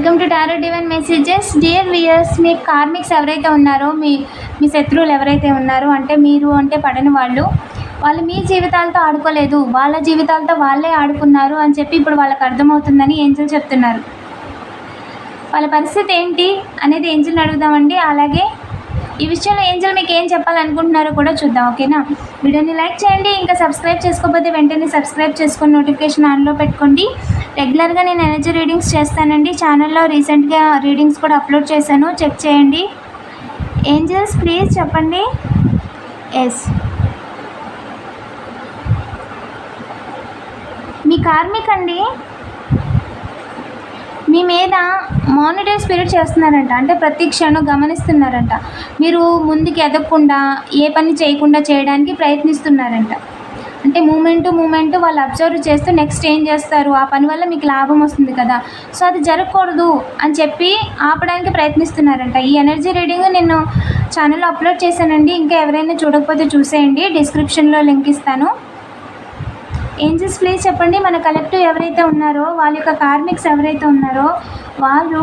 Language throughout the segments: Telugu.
Welcome to tarot divine messages. Dear viewers me karmics ఎవరైతే ఉన్నారో మీ మీ శత్రువులు ఎవరైతే ఉన్నారో అంటే మీరు అంటే పడని వాళ్ళు వాళ్ళు మీ జీవితాలతో ఆడుకోలేదు. వాళ్ళ జీవితాలతో వాళ్ళే ఆడుకున్నారు అని చెప్పి ఇప్పుడు వాళ్ళకి అర్థమవుతుందని ఏంజల్ చెప్తున్నారు. వాళ్ళ పరిస్థితి ఏంటి అనేది ఏంజల్ని అడుగుదామండి. అలాగే ఈ విషయంలో ఏంజల్ మీకు ఏం చెప్పాలనుకుంటున్నారో కూడా చూద్దాం ఓకేనా? వీడియోని లైక్ చేయండి ఇంకా సబ్స్క్రైబ్ చేసుకోకపోతే వెంటనే సబ్స్క్రైబ్ చేసుకొని నోటిఫికేషన్ ఆన్లో పెట్టుకోండి. రెగ్యులర్గా నేను ఎనర్జీ రీడింగ్స్ చేస్తానండి. ఛానల్లో రీసెంట్గా రీడింగ్స్ కూడా అప్లోడ్ చేశాను. చెక్ చేయండి. ఏంజల్స్ ప్లీజ్ చెప్పండి. ఎస్ మీ కార్మిక్ అండి మీ మీద మానిటర్ స్పిరిట్ చేస్తున్నారంట. అంటే ప్రతి క్షణం గమనిస్తున్నారంట. మీరు ముందుకు ఎదగకుండా ఏ పని చేయకుండా చేయడానికి ప్రయత్నిస్తున్నారంట. అంటే మూమెంట్ మూమెంట్ వాళ్ళు అబ్జర్వ్ చేస్తూ నెక్స్ట్ ఏం చేస్తారు? ఆ పని వల్ల మీకు లాభం వస్తుంది కదా. సో అది జరగకూడదు అని చెప్పి ఆపడానికి ప్రయత్నిస్తున్నారంట. ఈ ఎనర్జీ రీడింగ్ నేను ఛానల్లో అప్లోడ్ చేశానండి. ఇంకా ఎవరైనా చూడకపోతే చూసేయండి. డిస్క్రిప్షన్లో లింక్ ఇస్తాను. ఏంజెస్ ప్లీజ్ చెప్పండి. మన కలెక్టివ్ ఎవరైతే ఉన్నారో వాళ్ళ యొక్క కార్మిక్స్ ఎవరైతే ఉన్నారో వాళ్ళు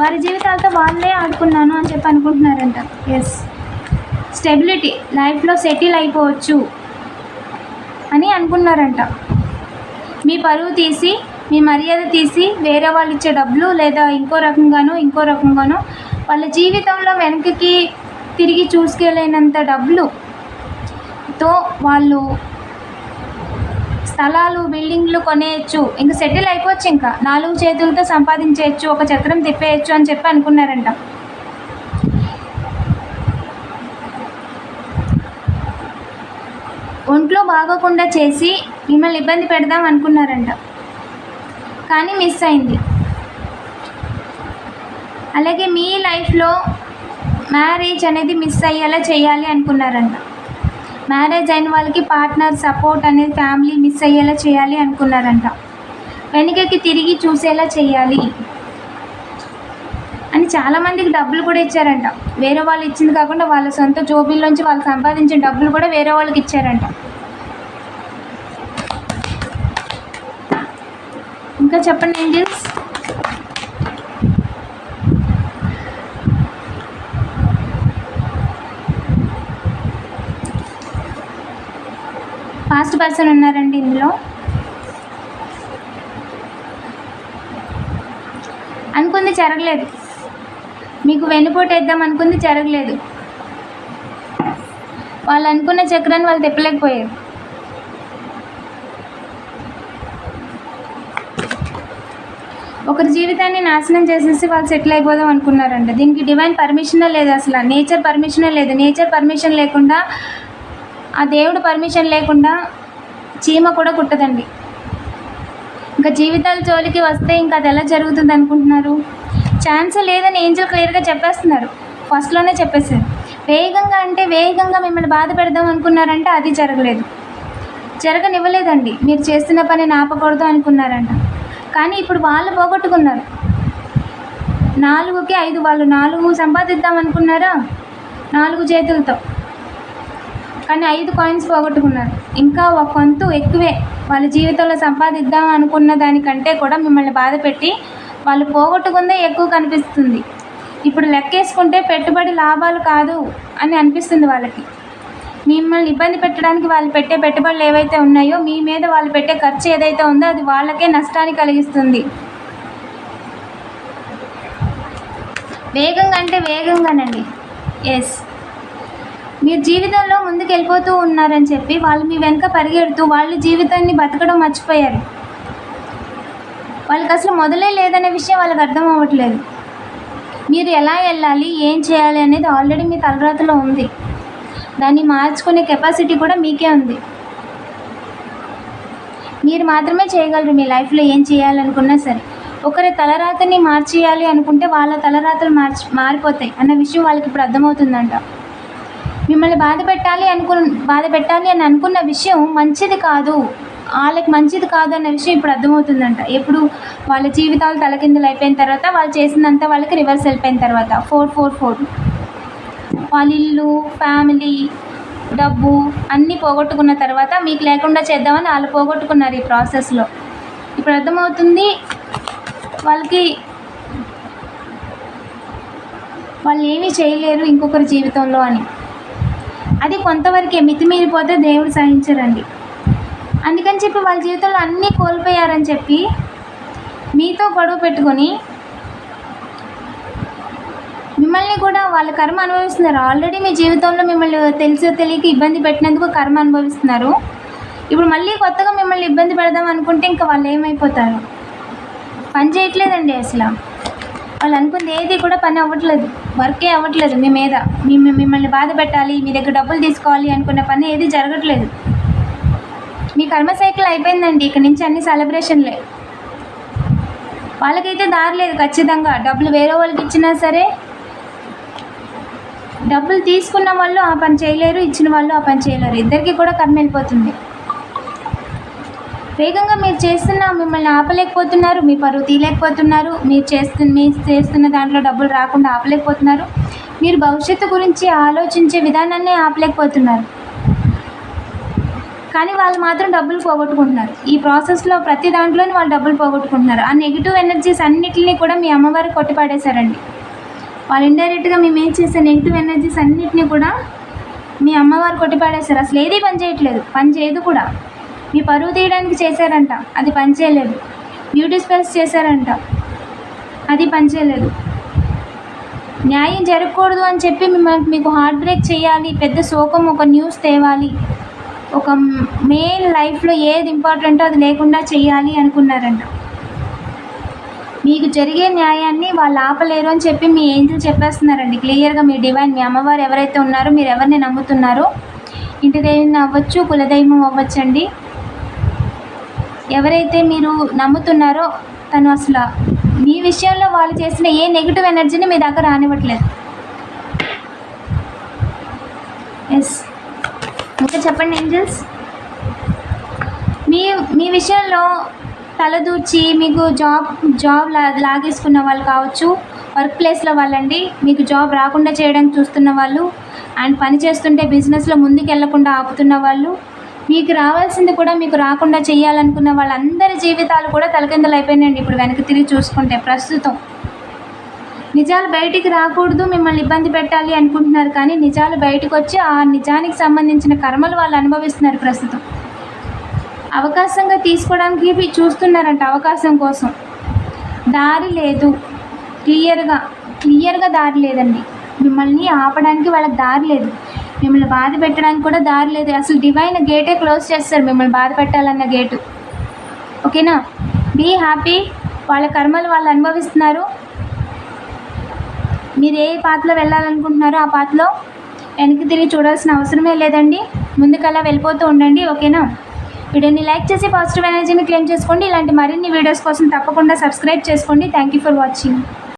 వారి జీవితాలతో వాళ్ళే ఆడుకున్నాను అని చెప్పి అనుకుంటున్నారంట. ఎస్ స్టెబిలిటీ లైఫ్లో సెటిల్ అయిపోవచ్చు. అని అనుకున్నారంట. మీ పరువు తీసి మీ మర్యాద తీసి వేరే వాళ్ళు ఇచ్చే డబ్బులు లేదా ఇంకో రకంగానో ఇంకో రకంగానో వాళ్ళ జీవితంలో వెనకకి తిరిగి చూసుకెళ్ళినంత డబ్బులు తో వాళ్ళు స్థలాలు బిల్డింగ్లు కొనేయచ్చు. ఇంకా సెటిల్ అయిపోవచ్చు ఇంకా. నాలుగు చేతులతో సంపాదించేయచ్చు ఒక చక్రం తిప్పేయచ్చు అని చెప్పి అనుకున్నారంట. ఒంట్లో బాగోకుండా చేసి మిమ్మల్ని ఇబ్బంది పెడదాం అనుకున్నారంట. కానీ మిస్ అయింది. అలాగే మీ లైఫ్లో మ్యారేజ్ అనేది మిస్ అయ్యేలా చేయాలి అనుకున్నారంట. మ్యారేజ్ అయిన వాళ్ళకి పార్ట్నర్ సపోర్ట్ అనేది ఫ్యామిలీ మిస్ అయ్యేలా చేయాలి అనుకున్నారంట. వెనుకకి తిరిగి చూసేలా చేయాలి అని చాలామందికి డబ్బులు కూడా ఇచ్చారంట. వేరే వాళ్ళు ఇచ్చింది కాకుండా వాళ్ళ సొంత జోబీల్లోంచి వాళ్ళు సంపాదించిన డబ్బులు కూడా వేరే వాళ్ళకి ఇచ్చారంట. ఇంకా చెప్పండి ఏంజల్స్ ఫాస్ట్ పర్సన్ ఉన్నారండి ఇందులో. అనుకుంది జరగలేదు. మీకు వెన్నుపోటు వేద్దాం అనుకుంది జరగలేదు. వాళ్ళు అనుకున్న చక్రాన్ని వాళ్ళు తెప్పలేకపోయారు. ఒకరి జీవితాన్ని నాశనం చేసేసి వాళ్ళు సెటిల్ అయిపోదాం అనుకున్నారంట. దీనికి డివైన్ పర్మిషనే లేదు అసలు. నేచర్ పర్మిషనే లేదు. నేచర్ పర్మిషన్ లేకుండా ఆ దేవుడు పర్మిషన్ లేకుండా చీమ కూడా కుట్టదండి. ఇంకా జీవితాల జోలికి వస్తే ఇంకా అది ఎలా జరుగుతుంది అనుకుంటున్నారు? ఛాన్స్ లేదని ఏంజల్ క్లియర్గా చెప్పేస్తున్నారు. ఫస్ట్లోనే చెప్పేసారు వేగంగా అంటే వేగంగా మిమ్మల్ని బాధ పెడదాం అనుకున్నారంటే అది జరగలేదు. జరగనివ్వలేదండి. మీరు చేస్తున్న పని ఆపకూడదు అనుకున్నారంట. కానీ ఇప్పుడు వాళ్ళు పోగొట్టుకున్నారు. నాలుగుకి ఐదు వాళ్ళు నాలుగు సంపాదిద్దాం అనుకున్నారా? నాలుగు చేతులతో. కానీ ఐదు కాయిన్స్ పోగొట్టుకున్నారు. ఇంకా ఒక కొంత ఎక్కువే. వాళ్ళ జీవితంలో సంపాదిద్దాం అనుకున్న దానికంటే కూడా మిమ్మల్ని బాధ పెట్టి వాళ్ళు పోగొట్టుకుందే ఎక్కువ కనిపిస్తుంది. ఇప్పుడు లెక్కేసుకుంటే పెట్టుబడి లాభాలు కాదు అని అనిపిస్తుంది వాళ్ళకి. మిమ్మల్ని ఇబ్బంది పెట్టడానికి వాళ్ళు పెట్టే పెట్టుబడులు ఏవైతే ఉన్నాయో మీ మీద వాళ్ళు పెట్టే ఖర్చు ఏదైతే ఉందో అది వాళ్ళకే నష్టాన్ని కలిగిస్తుంది. వేగంగా అంటే వేగంగానండి. ఎస్ మీరు జీవితంలో ముందుకు వెళ్ళిపోతూ ఉన్నారని చెప్పి వాళ్ళు మీ వెనక పరిగెడుతూ వాళ్ళ జీవితాన్ని బతకడం మర్చిపోయారు. వాళ్ళకి అసలు మొదలే లేదనే విషయం వాళ్ళకి అర్థం అవ్వట్లేదు. మీరు ఎలా వెళ్ళాలి ఏం చేయాలి అనేది ఆల్రెడీ మీ తలరాతలో ఉంది. దాన్ని మార్చుకునే కెపాసిటీ కూడా మీకే ఉంది. మీరు మాత్రమే చేయగలరు మీ లైఫ్లో ఏం చేయాలనుకున్నా సరే. ఒకరి తలరాతని మార్చేయాలి అనుకుంటే వాళ్ళ తలరాతలు మార్చి మారిపోతాయి అన్న విషయం వాళ్ళకి ఇప్పుడు అర్థమవుతుందంట. మిమ్మల్ని బాధ పెట్టాలి అనుకు బాధ పెట్టాలి అని అనుకున్న విషయం మంచిది కాదు. వాళ్ళకి మంచిది కాదు అన్న విషయం ఇప్పుడు అర్థమవుతుందంట. ఎప్పుడు వాళ్ళ జీవితాలు తలకిందులు అయిపోయిన తర్వాత వాళ్ళు చేసిందంతా వాళ్ళకి రివర్స్ వెళ్ళిపోయిన తర్వాత. Four four four. వాళ్ళ ఇల్లు ఫ్యామిలీ డబ్బు అన్నీ పోగొట్టుకున్న తర్వాత మీకు లేకుండా చేద్దామని వాళ్ళు పోగొట్టుకున్నారు ఈ ప్రాసెస్లో. ఇప్పుడు అర్థమవుతుంది వాళ్ళకి వాళ్ళు ఏమీ చేయలేరు ఇంకొకరి జీవితంలో అని. అది కొంతవరకే మితిమీరిపోతే దేవుడు సహించరండి. అందుకని చెప్పి వాళ్ళ జీవితంలో అన్నీ కోల్పోయారని చెప్పి మీతో గొడవ పెట్టుకొని మిమ్మల్ని కూడా వాళ్ళ కర్మ అనుభవిస్తున్నారు. ఆల్రెడీ మీ జీవితంలో మిమ్మల్ని తెలిసో తెలియక ఇబ్బంది పెట్టినందుకు కర్మ అనుభవిస్తున్నారు. ఇప్పుడు మళ్ళీ కొత్తగా మిమ్మల్ని ఇబ్బంది పెడదాం అనుకుంటే ఇంకా వాళ్ళు ఏమైపోతారు? పని చేయట్లేదండి అసలు. వాళ్ళు అనుకుంది ఏది కూడా పని అవ్వట్లేదు. వర్కే అవ్వట్లేదు మీ మీద. మీ మిమ్మల్ని బాధ పెట్టాలి మీ దగ్గర డబ్బులు తీసుకోవాలి అనుకున్న పని ఏది జరగట్లేదు. మీ కర్మ సైకిల్ అయిపోయిందండి. ఇక నుంచి అన్ని సెలబ్రేషన్లే. వాళ్ళకైతే దారి లేదు ఖచ్చితంగా. డబ్బులు వేరే వాళ్ళకి ఇచ్చినా సరే డబ్బులు తీసుకున్న వాళ్ళు ఆ పని చేయలేరు ఇచ్చిన వాళ్ళు ఆ పని చేయలేరు. ఇద్దరికి కూడా కర్మ వెళ్ళిపోతుంది. వేగంగా మీరు చేస్తున్న మిమ్మల్ని ఆపలేకపోతున్నారు మీ పరువు తీయలేకపోతున్నారు మీరు చేస్తున్న మీరు చేస్తున్న దాంట్లో డబ్బులు రాకుండా ఆపలేకపోతున్నారు. మీరు భవిష్యత్తు గురించి ఆలోచించే విధానాన్ని ఆపలేకపోతున్నారు. కానీ వాళ్ళు మాత్రం డబ్బులు పోగొట్టుకుంటున్నారు. ఈ ప్రాసెస్లో ప్రతి దాంట్లోని వాళ్ళు డబ్బులు పోగొట్టుకుంటున్నారు. ఆ నెగిటివ్ ఎనర్జీస్ అన్నిటిని కూడా మీ అమ్మవారు కొట్టిపాడేశారండి. వాళ్ళు ఇండైరెక్ట్గా మేము ఏం చేసే నెగిటివ్ ఎనర్జీస్ అన్నిటిని కూడా మీ అమ్మవారు కొట్టిపాడేశారు. అసలు ఏది పని చేయట్లేదు. పని చేయదు కూడా. మీ పరువు తీయడానికి చేశారంట. అది పని చేయలేదు. బ్యూటీ స్పెల్స్ చేశారంట. అది పని చేయలేదు. న్యాయం జరగకూడదు అని చెప్పి మిమ్మల్ని మీకు హార్ట్ బ్రేక్ చేయాలి పెద్ద శోకం ఒక న్యూస్ తేవాలి ఒక మెయిన్ లైఫ్లో ఏది ఇంపార్టెంటో అది లేకుండా చేయాలి అనుకున్నారంట. మీకు జరిగే న్యాయాన్ని వాళ్ళు ఆపలేరు అని చెప్పి మీ ఏంజల్ చెప్పేస్తున్నారండి. క్లియర్గా మీ డివైన్ మీ అమ్మవారు ఎవరైతే ఉన్నారో మీరు ఎవరిని నమ్ముతున్నారో ఇంటి దైవం అవ్వచ్చు కులదైవం అవ్వచ్చండి. ఎవరైతే మీరు నమ్ముతున్నారో తను అసలు మీ విషయంలో వాళ్ళు చేసిన ఏ నెగిటివ్ ఎనర్జీని మీ దగ్గర రానివ్వట్లేదు. ఎస్ ఇంకా చెప్పండి ఏంజల్స్? మీ మీ విషయంలో తలదూర్చి మీకు జాబ్ జాబ్ లా లాగేసుకున్న వాళ్ళు కావచ్చు వర్క్ ప్లేస్లో వాళ్ళండి. మీకు జాబ్ రాకుండా చేయడానికి చూస్తున్న వాళ్ళు అండ్ పని చేస్తుంటే బిజినెస్లో ముందుకు వెళ్ళకుండా ఆపుతున్న వాళ్ళు మీకు రావాల్సింది కూడా మీకు రాకుండా చేయాలనుకున్న వాళ్ళందరి జీవితాలు కూడా తలకిందలు అయిపోయినాయండి ఇప్పుడు వెనక్కి తిరిగి చూసుకుంటే ప్రస్తుతం. నిజాలు బయటికి రాకూడదు మిమ్మల్ని ఇబ్బంది పెట్టాలి అనుకుంటున్నారు కానీ నిజాలు బయటకు వచ్చి ఆ నిజానికి సంబంధించిన కర్మలు వాళ్ళు అనుభవిస్తున్నారు ప్రస్తుతం. అవకాశంగా తీసుకోవడానికి చూస్తున్నారంట అవకాశం కోసం. దారి లేదు. క్లియర్గా క్లియర్గా దారి లేదండి. మిమ్మల్ని ఆపడానికి వాళ్ళకి దారి లేదు. మిమ్మల్ని బాధ పెట్టడానికి కూడా దారి లేదు. అసలు డివైన్ గేటే క్లోజ్ చేస్తారు మిమ్మల్ని బాధ పెట్టాలన్న గేటు. ఓకేనా? Be happy. వాళ్ళ కర్మలు వాళ్ళు అనుభవిస్తున్నారు. మీరు ఏ పాత్రలో వెళ్ళాలనుకుంటున్నారో ఆ పాత్రలో వెనక్కి తిరిగి చూడాల్సిన అవసరమే లేదండి. ముందుకలా వెళ్ళిపోతూ ఉండండి. ఓకేనా? వీడియోని లైక్ చేసి పాజిటివ్ ఎనర్జీని క్లెయిమ్ చేసుకోండి. ఇలాంటి మరిన్ని వీడియోస్ కోసం తప్పకుండా సబ్స్క్రైబ్ చేసుకోండి. Thank you for watching